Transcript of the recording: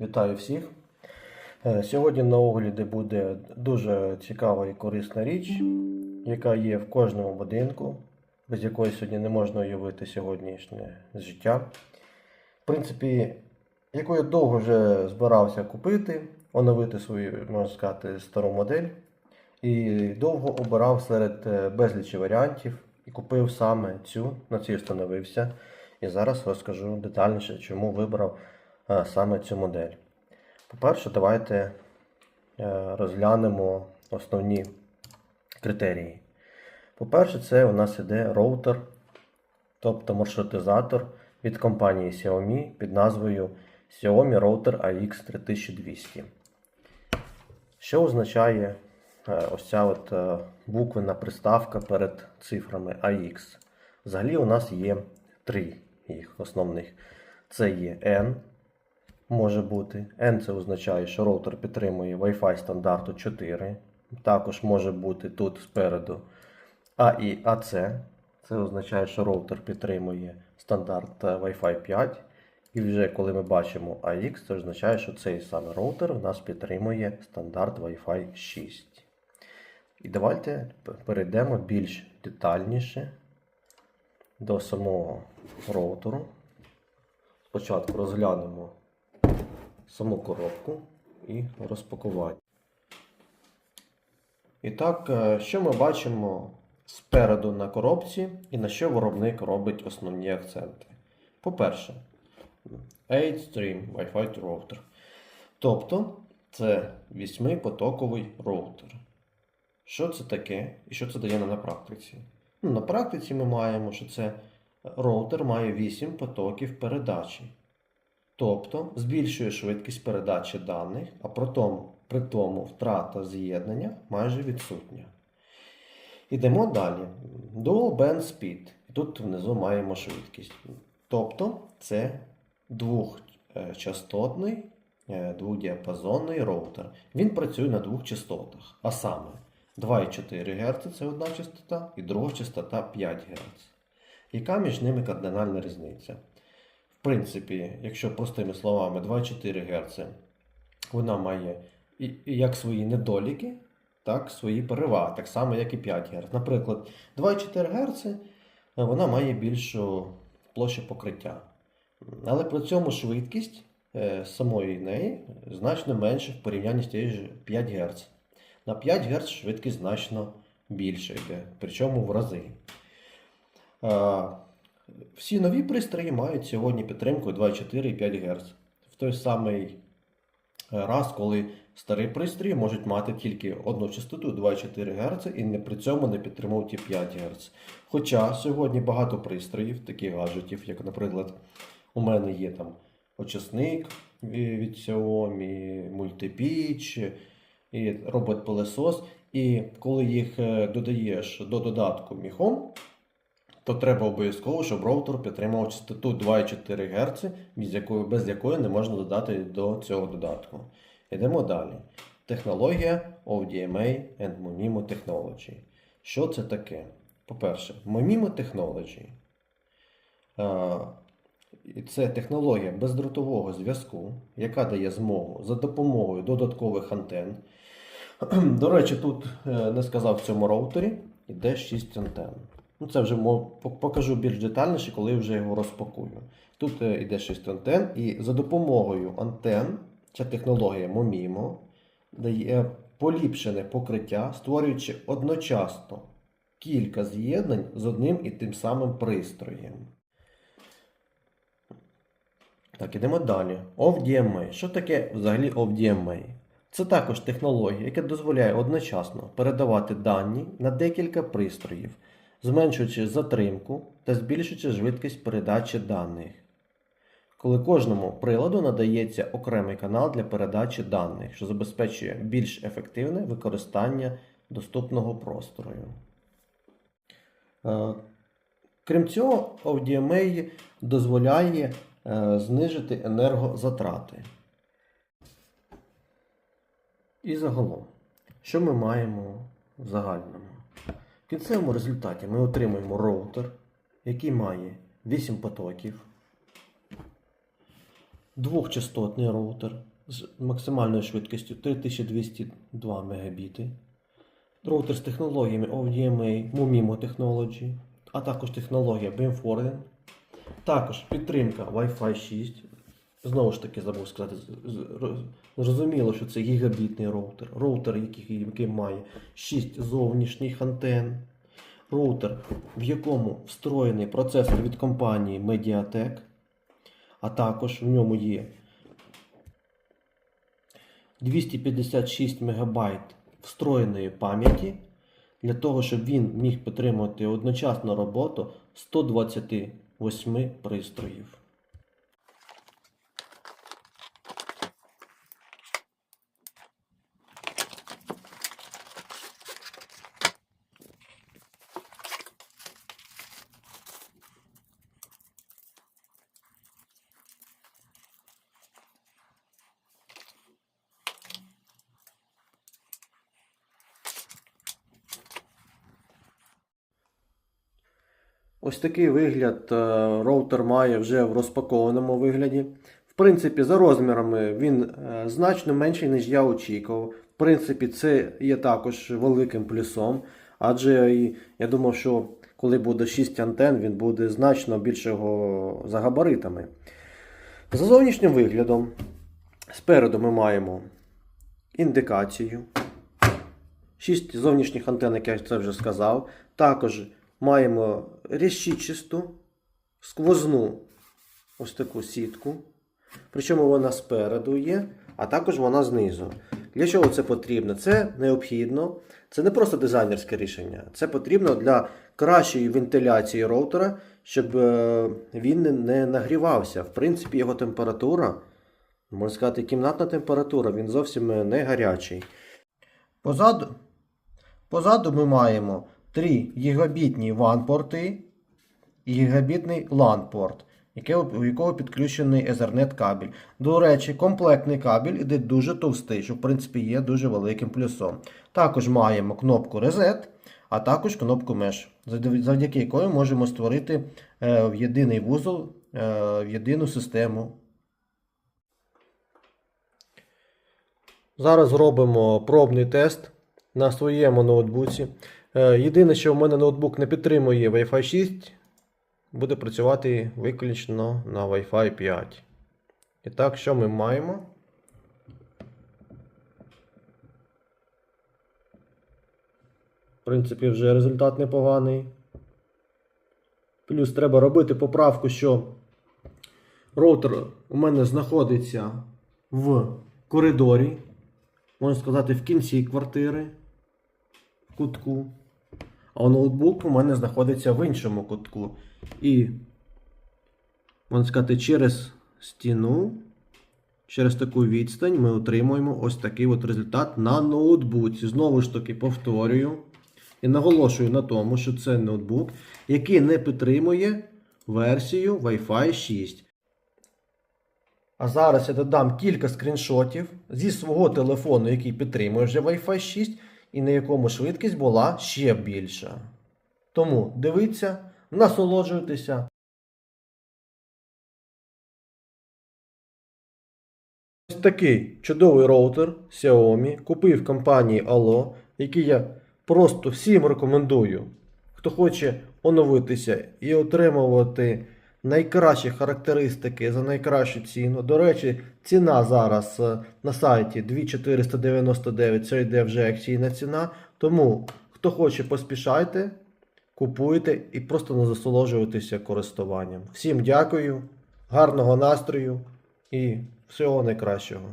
Вітаю всіх. Е, Сьогодні на огляді буде дуже цікава і корисна річ, яка є в кожному будинку, без якої сьогодні не можна уявити сьогоднішнє життя. В принципі, яку я довго вже збирався купити, оновити свою, можна сказати, стару модель. І довго обирав серед е, безлічі варіантів і купив саме цю, на цій встановився. І зараз розкажу детальніше, чому вибрав саме цю модель. По-перше, давайте е, розглянемо основні критерії. По-перше, це у нас іде роутер, тобто маршрутизатор від компанії Xiaomi під назвою Xiaomi Router AX3200. Що означає е, ось ця от е, буквена приставка перед цифрами AX? Взагалі у нас є три їх основних. Це є N, може бути. N це означає, що роутер підтримує Wi-Fi стандарту 4. Також може бути тут спереду і AC. Це означає, що роутер підтримує стандарт е, Wi-Fi 5. І вже коли ми бачимо AX, це означає, що цей саме роутер у нас підтримує стандарт Wi-Fi 6. І давайте перейдемо більш детальніше до самого роутеру. Спочатку розглянемо саму коробку і розпакування. І так, е, що ми бачимо спереду на коробці і на що виробник робить основні акценти. По-перше, 8-stream Wi-Fi роутер. Тобто це 8-потоковий роутер. Що це таке і що це дає нам на практиці? Ну, на практиці ми маємо, що це роутер має 8 потоків передачі. Тобто збільшує швидкість передачі даних, а при тому, втрата з'єднання майже відсутня. Йдемо далі. Dual Band Speed. Тут внизу маємо швидкість. То це двохчастотний, е, дводіапазонний роутер. Він працює на двох частотах, а саме 2,4 Гц це одна частота, і друга частота 5 Гц. Яка між ними кардинальна різниця? Принципі, якщо простими словами 2,4 Гц, вона має як свої недоліки, так свої переваги, так само, як і 5 Гц. Наприклад, 2,4 Гц е, вона має більшу площу покриття. Але при цьому швидкість е, самої неї значно менша в порівнянні з тією ж 5 Гц. На 5 Гц швидкість значно більше йде, причому в рази. Всі нові пристрої мають сьогодні підтримку 2,4 і 5 Гц. В той самий е, раз, коли старі пристрої можуть мати тільки одну частоту 2,4 Гц і не при цьому не підтримувати 5 Гц. Хоча сьогодні багато пристроїв, таких гаджетів, як, наприклад, у мене є там очисник від Xiaomi, мультипіч, і робот-пилесос. І коли їх е, додаєш до додатку Home, то треба обов'язково, щоб роутер підтримував частоту 2,4 Гц, без якої, без якої не можна додати до цього додатку. Йдемо далі. Технологія ODMA and MOMIMO Technology. Що це таке? По-перше, MOMIMO Technology. Е, Це технологія бездротового зв'язку, яка дає змогу за допомогою додаткових антен. До речі, тут е, не сказав в цьому роутері, іде 6 антенн. Ну, це вже покажу більш детальніше, коли вже його розпакую. Тут е, йде 6 антенн, і за допомогою антенн, ця технологія MOMIMO, дає поліпшене покриття, створюючи одночасно кілька з'єднань з одним і тим самим пристроєм. Так, ідемо далі. OFDMA. Що таке взагалі OFDMA? Це також технологія, яка дозволяє одночасно передавати дані на декілька пристроїв, зменшуючи затримку та збільшуючи швидкість передачі даних. Коли кожному приладу надається окремий канал для передачі даних, що забезпечує більш ефективне використання доступного простору. Е, Крім цього, ODMA дозволяє е, знижити енергозатрати. І загалом, що ми маємо в загальному? В кінцевому результаті ми отримуємо роутер, який має 8 потоків. двохчастотний роутер з максимальною швидкістю 3202 Мбіти. Роутер з технологіями ODMA, Mumimo Technology, а також технологія Beamforming. Також підтримка Wi-Fi 6. Знову ж таки забув сказати, зрозуміло, що це гігабітний роутер. Роутер, який, який має 6 зовнішніх антен. Роутер, в якому встроєний процесор від компанії Mediatek, а також в ньому є 256 МБ встроєної пам'яті для того, щоб він міг підтримувати одночасну роботу 128 пристроїв. Ось такий вигляд е, роутер має вже в розпакованому вигляді. В принципі, за розмірами він е, значно менший, ніж я очікував. В принципі, це є також великим плюсом. Адже я думав, що коли буде 6 антен, він буде значно більшого за габаритами. За зовнішнім виглядом, спереду ми маємо індикацію. 6 зовнішніх антен, як я це вже сказав. Також маємо решітчасту сквозну ось таку сітку. Причому вона спереду є, а також вона знизу. Для чого це потрібно? Це необхідно. Це не просто дизайнерське рішення. Це потрібно для кращої вентиляції роутера, щоб е, він не- не нагрівався. В принципі, його температура, можна сказати, кімнатна температура, він зовсім не гарячий. Позаду, позаду ми маємо 3 гігабітні WAN-порти і гігабітний LAN-порт, у якого підключений Ethernet кабель. До речі, комплектний кабель іде дуже товстий, що в принципі є дуже великим плюсом. Також маємо кнопку Reset, а також кнопку Mesh, завдяки якої можемо створити е, в єдиний вузол, е, в єдину систему. Зараз зробимо пробний тест на своєму ноутбуці. Е, Єдине, що в мене ноутбук не підтримує Wi-Fi 6, буде працювати виключно на Wi-Fi 5. І так, що ми маємо? В принципі, вже результат непоганий. Плюс треба робити поправку, що роутер у мене знаходиться в коридорі, можна сказати, в кінці квартири, в кутку. А ноутбук у мене знаходиться в іншому кутку. І, можна сказати, через стіну, через таку відстань ми отримуємо ось такий от результат на ноутбуці. Знову ж таки, повторюю. І наголошую на тому, що це ноутбук, який не підтримує версію Wi-Fi 6. А зараз я додам кілька скріншотів зі свого телефону, який підтримує вже Wi-Fi 6, і на якому швидкість була ще більша. Тому дивіться, насолоджуйтеся. Ось такий чудовий роутер Xiaomi купив компанії Allo, який я просто всім рекомендую. Хто хоче оновитися і отримувати найкращі характеристики за найкращу ціну. До речі, ціна зараз е, на сайті 2499, це йде вже акційна ціна. Тому, хто хоче, поспішайте, купуйте і просто не засолоджуйтеся користуванням. Всім дякую, гарного настрою і всього найкращого.